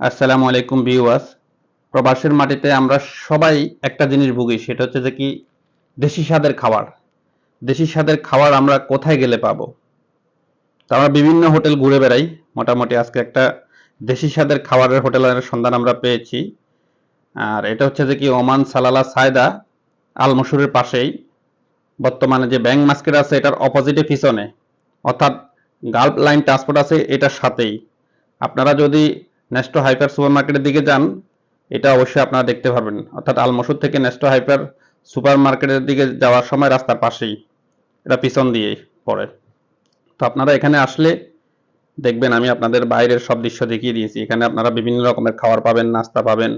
আসসালামু আলাইকুম ভিউয়ার্স। প্রবাসের মাটিতে আমরা সবাই একটা জিনিস ভুগি, সেটা হচ্ছে যে কি, দেশি স্বাদের খাবার। দেশি স্বাদের খাবার আমরা কোথায় গেলে পাবো? তো আমরা বিভিন্ন হোটেল ঘুরে বেড়াই, মোটামুটি আজকে একটা দেশি স্বাদের খাবারের হোটেলের সন্ধান আমরা পেয়েছি। আর এটা হচ্ছে যে কি, ওমান সালালা সায়দা আলমসুরের পাশেই। বর্তমানে যে ব্যাংক মার্কেট আছে, এটার অপোজিটে পিছনে। অর্থাৎ গাল্প লাইন ট্রান্সপোর্ট আছে, এটার সাথেই। আপনারা যদি নেস্টো হাইপার সুপার মার্কেটের দিকে যান, এটা অবশ্যই আপনারা দেখতে পারবেন। অর্থাৎ আলমসুর থেকে নেস্টো হাইপার সুপার মার্কেটের দিকে যাওয়ার সময় রাস্তার পাশেই, এটা পিছন দিয়েই পড়ে। তো আপনারা এখানে আসলে দেখবেন, আমি আপনাদের বাইরের সব দৃশ্য দেখিয়ে দিয়েছি। এখানে আপনারা বিভিন্ন রকমের খাবার পাবেন, নাস্তা পাবেন,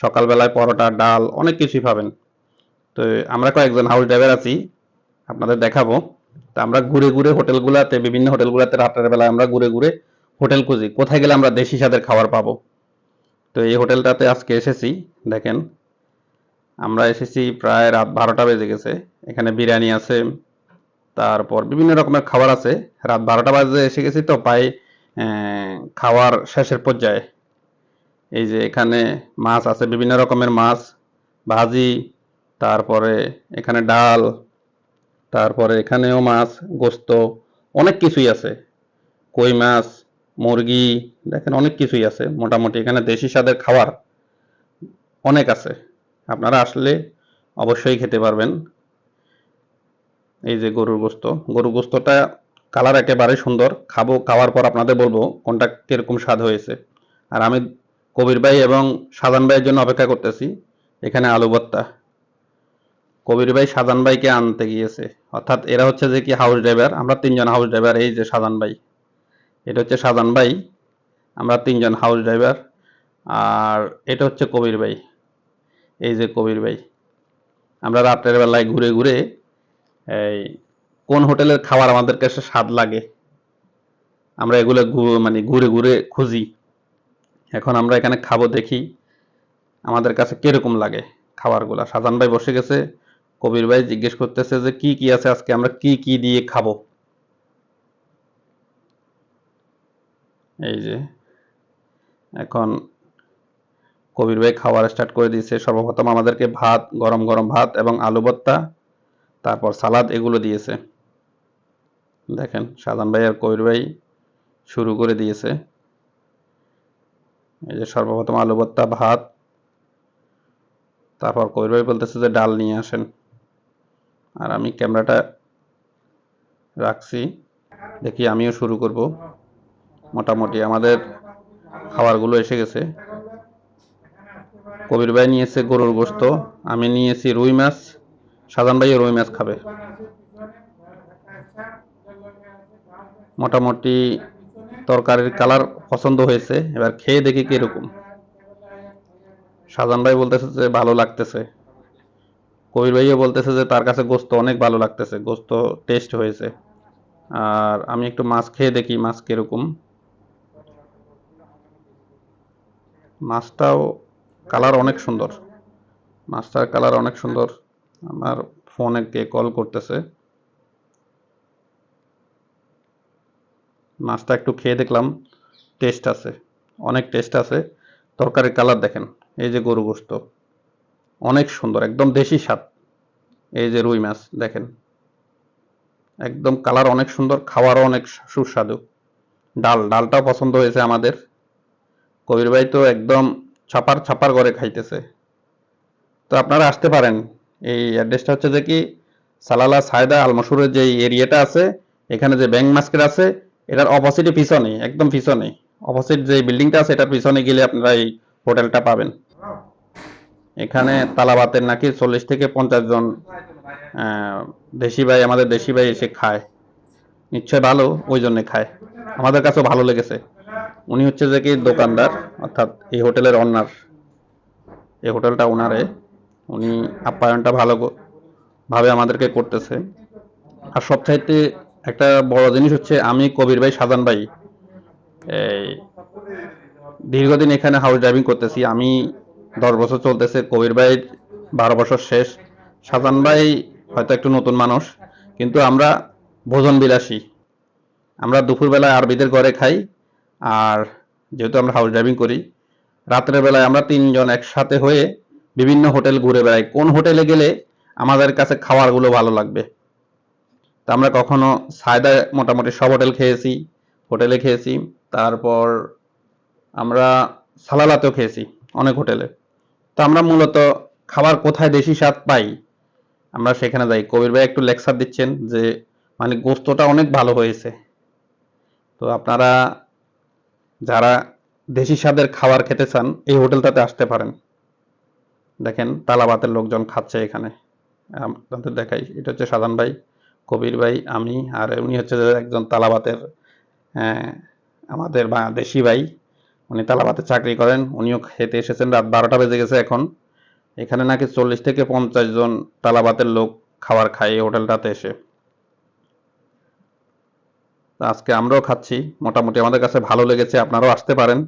সকালবেলায় পরোটা, ডাল, অনেক কিছুই পাবেন। তো আমরা কয়েকজন হাউস ড্রাইভার আছি, আপনাদের দেখাবো। তা আমরা ঘুরে ঘুরে হোটেলগুলাতে বিভিন্ন হোটেলগুলাতে রাতের বেলায় আমরা ঘুরে ঘুরে হোটেল খুঁজি। কোথায় গেলে আমরা দেশি স্বাদের খাবার পাবো? তো এই হোটেলটাতে আজকে এসেছি, দেখেন। আমরা এসেছি প্রায় রাত বারোটা বেজে গেছে। এখানে বিরিয়ানি আছে, তারপর বিভিন্ন রকমের খাবার আছে। রাত বারোটা বাজে এসে গেছি তো প্রায় খাওয়ার শেষের পর্যায়ে। এই যে এখানে মাছ আছে, বিভিন্ন রকমের মাছ। ভাজি, তারপরে এখানে ডাল, তারপরে এখানেও মাছ, গোস্ত, অনেক কিছুই আছে। কই মাছ মুরগি, দেখেন অনেক কিছুই আছে। মোটামুটি এখানে দেশি স্বাদের খাবার অনেক আছে। আপনারা আসলে অবশ্যই খেতে পারবেন। এই যে গরুর গোস্ত। গরুর গোস্তটা কালার একেবারে সুন্দর। খাব, খাওয়ার পর আপনাদের বলব কোনটা কীরকম স্বাদ হয়েছে। আর আমি কবির ভাই এবং সাজান ভাইয়ের জন্য অপেক্ষা করতেছি। এখানে আলু ভর্তা। কবির ভাই সাজান ভাইকে আনতে গিয়েছে। অর্থাৎ এরা হচ্ছে যে কি হাউস ড্রাইভার আমরা তিনজন হাউস ড্রাইভার এই যে সাজান ভাই। এটা হচ্ছে সাজান ভাই, আমরা তিনজন হাউস ড্রাইভার আর এটা হচ্ছে কবির ভাই, এই যে কবির ভাই। আমরা রাতের বেলায় ঘুরে ঘুরে এই কোন হোটেলের খাবার আমাদের কাছে স্বাদ লাগে, আমরা এগুলো মানে ঘুরে ঘুরে খুঁজি। এখন আমরা এখানে খাব দেখি আমাদের কাছে কীরকম লাগে খাবারগুলা। সাজান ভাই বসে গেছে, কবির ভাই জিজ্ঞেস করতেছে যে কি কি আছে, আজকে আমরা কি কি দিয়ে খাব। এই যে এখন কবির ভাই খাবার স্টার্ট করে দিয়েছে। সর্বপ্রথম আমাদেরকে ভাত, গরম গরম ভাত এবং আলু ভর্তা, তারপর সালাদ এগুলো দিয়েছে। দেখেন, সাজান ভাই আর কবির ভাই শুরু করে দিয়েছে। এই যে সর্বপ্রথম আলু ভর্তা, ভাত, তারপর কবির ভাই বলতেছে যে ডাল নিয়ে আসেন। আর আমি ক্যামেরাটা রাখছি, দেখি আমিও শুরু করব। মোটামুটি আমাদের খাবারগুলো এসে গেছে। কবির ভাই নিয়েছে গরুর গোস্ত, আমি নিয়েছি রুই মাছ, সাজান ভাইও রুই মাছ খাবে। মোটামুটি তরকারির কালার পছন্দ হয়েছে, এবার খেয়ে দেখি কীরকম। সাজান ভাই বলতেছে যে ভালো লাগতেছে। কবির ভাইও বলতেছে যে তার কাছে গোস্ত অনেক ভালো লাগতেছে, গোস্ত টেস্ট হয়েছে। আর আমি একটু মাছ খেয়ে দেখি, মাছ কীরকম। মাছটাও কালার অনেক সুন্দর। মাছটার কালার অনেক সুন্দর। আমার ফোনে কে কল করতেছে। মাছটা একটু খেয়ে দেখলাম। টেস্ট আছে। অনেক টেস্ট আছে। তরকারির কালার দেখেন। এই যে গরু গোস্ত। অনেক সুন্দর। একদম দেশি স্বাদ। এই যে রুই মাছ, দেখেন। একদম কালার অনেক সুন্দর। খাওয়ারও অনেক সুস্বাদু ডাল, ডালটাও পছন্দ হয়েছে আমাদের। কবির ভাই তো একদম ছাপার ছাপার করে খাইতেছে। তো আপনারা আসতে পারেন। এই অ্যাড্রেসটা হচ্ছে যে কি? সালালা সায়দা আলমসুরের যে এরিয়াটা আছে, এখানে যে ব্যাংক মার্কেট আছে, এটার অপোজিটে পিছনে একদম পিছনে অপোজিট যে বিল্ডিংটা আছে, এটার পিছনে গেলে আপনারা এই হোটেলটা পাবেন। এখানে তালাবাতের নাকি চল্লিশ থেকে পঞ্চাশ জন দেশি ভাই, আমাদের দেশি ভাই এসে খায়। নিশ্চয় ভালো, ওই জন্যে খায়। আমাদের কাছেও ভালো লেগেছে। উনি হচ্ছে যে কি দোকানদার, অর্থাৎ এই হোটেলের অনার এই হোটেলটা ওনারে উনি আপ্যায়নটা ভালো ভাবে আমাদেরকে করতেছে। আর সবচাইতে একটা বড় জিনিস হচ্ছে, আমি কবির ভাই সাজান ভাই, এই দীর্ঘদিন এখানে হাউস ড্রাইভিং করতেছি। আমি দশ বছর চলতেছে, কবির ভাই বারো বছর শেষ। সাজান ভাই হয়তো একটু নতুন মানুষ, কিন্তু আমরা ভোজন বিলাসী আমরা দুপুরবেলায় আরবিদের ঘরে খাই আর যেহেতু আমরা হাউস ড্রাইভিং করি রাত্রের বেলায় আমরা তিনজন একসাথে হয়ে বিভিন্ন হোটেল ঘুরে বেড়াই। কোন হোটেলে গেলে আমাদের কাছে খাবারগুলো ভালো লাগবে? তা আমরা কখনো সায়দায় মোটামুটি সব হোটেল খেয়েছি, হোটেলে খেয়েছি, তারপর আমরা সালালাতেও খেয়েছি অনেক হোটেলে। তো আমরা মূলত খাবার কোথায় দেশি স্বাদ পাই, আমরা সেখানে যাই। কবির ভাই একটু লেকচার দিচ্ছেন যে মানে গোস্তটা অনেক ভালো হয়েছে। তো আপনারা যারা দেশি স্বাদের খাবার খেতে চান এই হোটেলটাতে আসতে পারেন। দেখেন তালাবাতের লোকজন খাচ্ছে এখানে। আপনাদের দেখাই। এটা হচ্ছে সাধান ভাই কবির ভাই আমি আর উনি হচ্ছে একজন তালাবাতের আহ, আমাদের বাংলাদেশি ভাই। উনি তালাবাতে চাকরি করেন উনিও খেতে এসেছেন। রাত বারোটা বেজে গেছে এখন। এখানে নাকি চল্লিশ থেকে পঞ্চাশ জন তালাবাতের লোক খাবার খায় এই হোটেলটাতে এসে। আজকে আমরাও খাচ্ছি। মোটামুটি আমাদের কাছে ভালো লেগেছে, আপনারাও আসতে পারেন।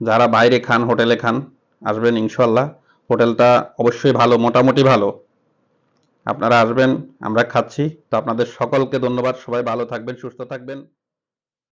যারা বাইরে খান, হোটেলে খান, আসবেন ইনশাল্লাহ হোটেলটা অবশ্যই ভালো, মোটামুটি ভালো। আপনারা আসবেন, আমরা খাচ্ছি। তো আপনাদের সকলকে ধন্যবাদ। সবাই ভালো থাকবেন, সুস্থ থাকবেন।